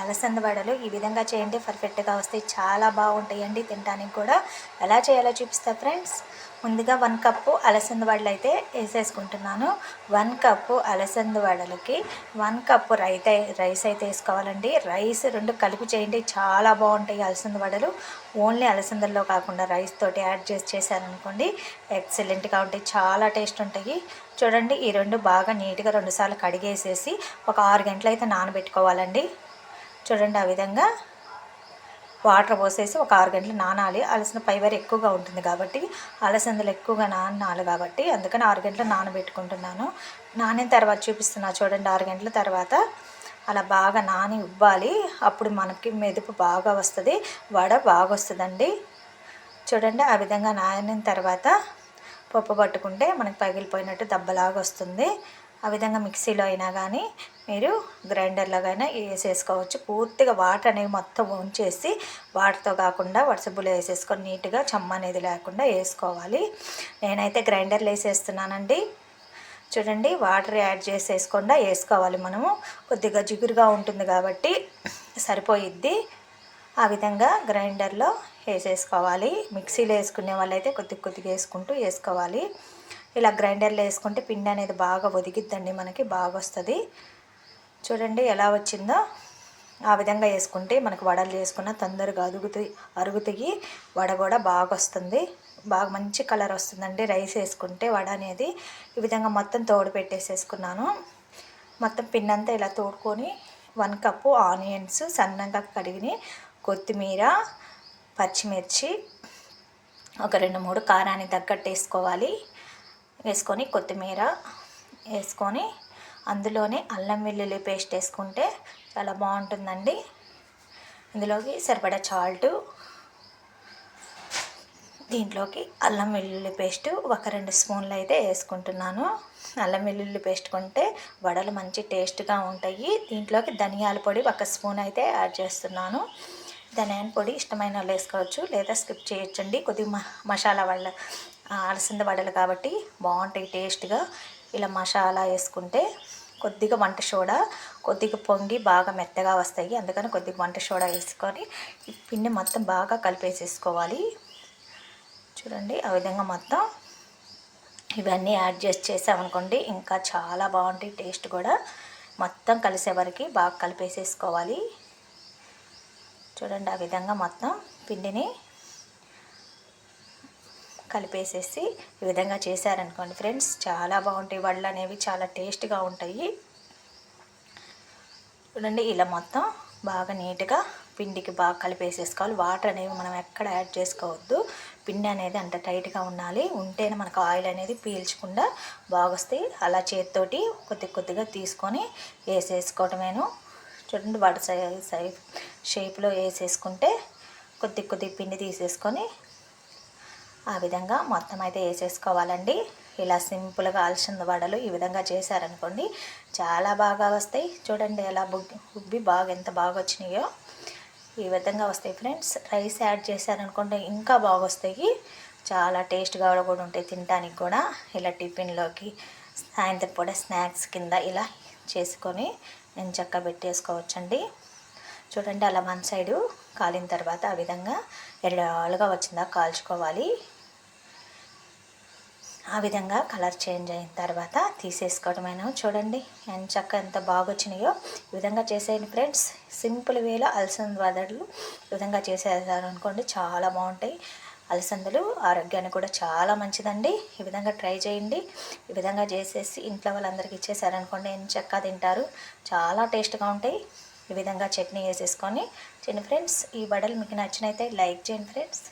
అలసంద వడలు ఈ విధంగా చేయండి. పర్ఫెక్ట్గా వస్తాయి చాలా బాగుంటాయండి తినడానికి కూడా. ఎలా చేయాలో చూపిస్తా ఫ్రెండ్స్. ముందుగా వన్ కప్పు అలసంద వడలు అయితే వేసేసుకుంటున్నాను. వన్ కప్పు అలసంద వడలకి వన్ కప్పు రైత రైస్ అయితే వేసుకోవాలండి. రైస్ రెండు కలిపి చేయండి. చాలా బాగుంటాయి అలసంద వడలు ఓన్లీ అలసందల్లో కాకుండా రైస్ తోటి యాడ్ చేసి చేశారనుకోండి ఎక్సలెంట్గా ఉంటాయి. చాలా టేస్ట్ ఉంటాయి. చూడండి ఈ రెండు బాగా నీట్గా రెండుసార్లు కడిగేసేసి ఒక ఆరు గంటలు అయితే నానబెట్టుకోవాలండి. చూడండి ఆ విధంగా. వాటర్ పోసేసి ఒక ఆరు గంటలు నానాలి. అలసిన ఫైబర్ ఎక్కువగా ఉంటుంది కాబట్టి అలసందలు ఎక్కువగా నానాలి కాబట్టి అందుకని ఆరు గంటలు నానబెట్టుకుంటున్నాను. నానిన తర్వాత చూపిస్తున్నా చూడండి ఆరు గంటల తర్వాత. అలా బాగా నాని ఇవ్వాలి అప్పుడు మనకి మెదుపు బాగా వస్తుంది. వడ బాగా వస్తుందండి. చూడండి ఆ విధంగా నానిన తర్వాత పప్పు పట్టుకుంటే మనకి పగిలిపోయినట్టు దెబ్బలాగా వస్తుంది. ఆ విధంగా మిక్సీలో అయినా కానీ మీరు గ్రైండర్లో అయినా వేసేసుకోవచ్చు. పూర్తిగా వాటర్ అనేవి మొత్తం ఉంచేసి వాటర్తో కాకుండా వడసబ్బులు వేసేసుకొని నీట్గా చెమ్మ అనేది లేకుండా వేసుకోవాలి. నేనైతే గ్రైండర్లో వేసేస్తున్నానండి. చూడండి వాటర్ యాడ్ చేసేసుకుండా వేసుకోవాలి మనము. కొద్దిగా జిగురుగా ఉంటుంది కాబట్టి సరిపోయిద్ది. ఆ విధంగా గ్రైండర్లో వేసేసుకోవాలి. మిక్సీలో వేసుకునే వాళ్ళైతే కొద్ది కొద్దిగా వేసుకుంటూ వేసుకోవాలి. ఇలా గ్రైండర్లో వేసుకుంటే పిండి అనేది బాగా ఒదిగిద్దండి మనకి బాగా వస్తుంది చూడండి ఎలా వచ్చిందో. ఆ విధంగా వేసుకుంటే మనకు వడలు చేసుకున్న తొందరగా అరుగుతాయి అరుగుతాయి. వడ కూడా బాగా వస్తుంది బాగా మంచి కలర్ వస్తుందండి రైస్ వేసుకుంటే వడ అనేది. ఈ విధంగా మొత్తం తోడు పెట్టేసేసుకున్నాను. మొత్తం పిన్నంతా ఇలా తోడుకొని వన్ కప్పు ఆనియన్స్ సన్నగా కడిగి కొత్తిమీర పచ్చిమిర్చి ఒక రెండు మూడు కారాన్ని తగ్గట్టు వేసుకోవాలి. వేసుకొని కొత్తిమీర వేసుకొని అందులోనే అల్లం వెల్లుల్లి పేస్ట్ వేసుకుంటే చాలా బాగుంటుందండి. ఇందులోకి సరిపడా చాల్టు దీంట్లోకి అల్లం వెల్లుల్లి పేస్ట్ ఒక రెండు స్పూన్లు అయితే వేసుకుంటున్నాను. అల్లం వెల్లుల్లి పేస్ట్ కొంటే వడలు మంచి టేస్ట్గా ఉంటాయి. దీంట్లోకి ధనియాల పొడి ఒక స్పూన్ అయితే యాడ్ చేస్తున్నాను. ధనియాల పొడి ఇష్టమైన వాళ్ళు వేసుకోవచ్చు లేదా స్కిప్ చేయొచ్చండి. కొద్దిగా మసాలా వాళ్ళ అలసంద వడలు కాబట్టి బాగుంటాయి టేస్ట్గా. ఇలా మసాలా వేసుకుంటే కొద్దిగా వంట సోడా కొద్దిగా పొంగి బాగా మెత్తగా వస్తాయి. అందుకని కొద్దిగా వంట సోడా వేసుకొని ఈ పిండి మొత్తం బాగా కలిపేసేసుకోవాలి. చూడండి ఆ విధంగా మొత్తం ఇవన్నీ యాడ్ చేసి చేసామనుకోండి ఇంకా చాలా బాగుంటాయి టేస్ట్ కూడా. మొత్తం కలిసే వరకు బాగా కలిపేసేసుకోవాలి. చూడండి ఆ విధంగా మొత్తం పిండిని కలిపేసేసి ఈ విధంగా చేశారనుకోండి ఫ్రెండ్స్ చాలా బాగుంటాయి. వడలు అనేవి చాలా టేస్ట్గా ఉంటాయి. చూడండి ఇలా మొత్తం బాగా నీట్గా పిండికి బాగా కలిపేసేసుకోవాలి. వాటర్ అనేవి మనం ఎక్కడ యాడ్ చేసుకోవద్దు. పిండి అనేది అంత టైట్గా ఉండాలి. ఉంటేనే మనకు ఆయిల్ అనేది పీల్చకుండా బాగొస్తాయి అలా చేతితోటి కొద్ది కొద్దిగా తీసుకొని వేసేసుకోవటమేను. చూడండి వాటి సై సై షేప్లో వేసేసుకుంటే కొద్ది కొద్ది పిండి తీసేసుకొని ఆ విధంగా మొత్తం అయితే వేసేసుకోవాలండి. ఇలా సింపుల్గా అలసిన వడలు ఈ విధంగా చేశారనుకోండి చాలా బాగా వస్తాయి. చూడండి ఎలా బుగ్గి ఉబ్బి బాగా ఎంత బాగా వచ్చినాయో. ఈ విధంగా వస్తాయి ఫ్రెండ్స్. రైస్ యాడ్ చేశారనుకోండి ఇంకా బాగా వస్తాయి. చాలా టేస్ట్గా కూడా ఉంటాయి తినడానికి కూడా. ఇలా టిఫిన్లోకి సాయంత్రం పూట స్నాక్స్ కింద ఇలా చేసుకొని నేను చక్క పెట్టేసుకోవచ్చండి. చూడండి అలా వన్ సైడు కాలిన తర్వాత ఆ విధంగా ఎర్రగా వచ్చిందా కాల్చుకోవాలి. ఆ విధంగా కలర్ చేంజ్ అయిన తర్వాత తీసేసుకోవడమైనా చూడండి. ఎంత చక్క ఎంత బాగా వచ్చినాయో ఈ విధంగా చేసేయండి ఫ్రెండ్స్. సింపుల్ వేలో అలసంద వదడలు ఈ విధంగా చేసేసారు అనుకోండి చాలా బాగుంటాయి. అలసందలు ఆరోగ్యానికి కూడా చాలా మంచిదండి. ఈ విధంగా ట్రై చేయండి. ఈ విధంగా చేసేసి ఇంట్లో వాళ్ళందరికీ ఇచ్చేసారనుకోండి ఎంత చక్క తింటారు. చాలా టేస్ట్గా ఉంటాయి. ఈ విధంగా చట్నీ వేసేసుకొని చిన్న ఫ్రెండ్స్. ఈ వడలు మీకు నచ్చినైతే లైక్ చేయండి ఫ్రెండ్స్.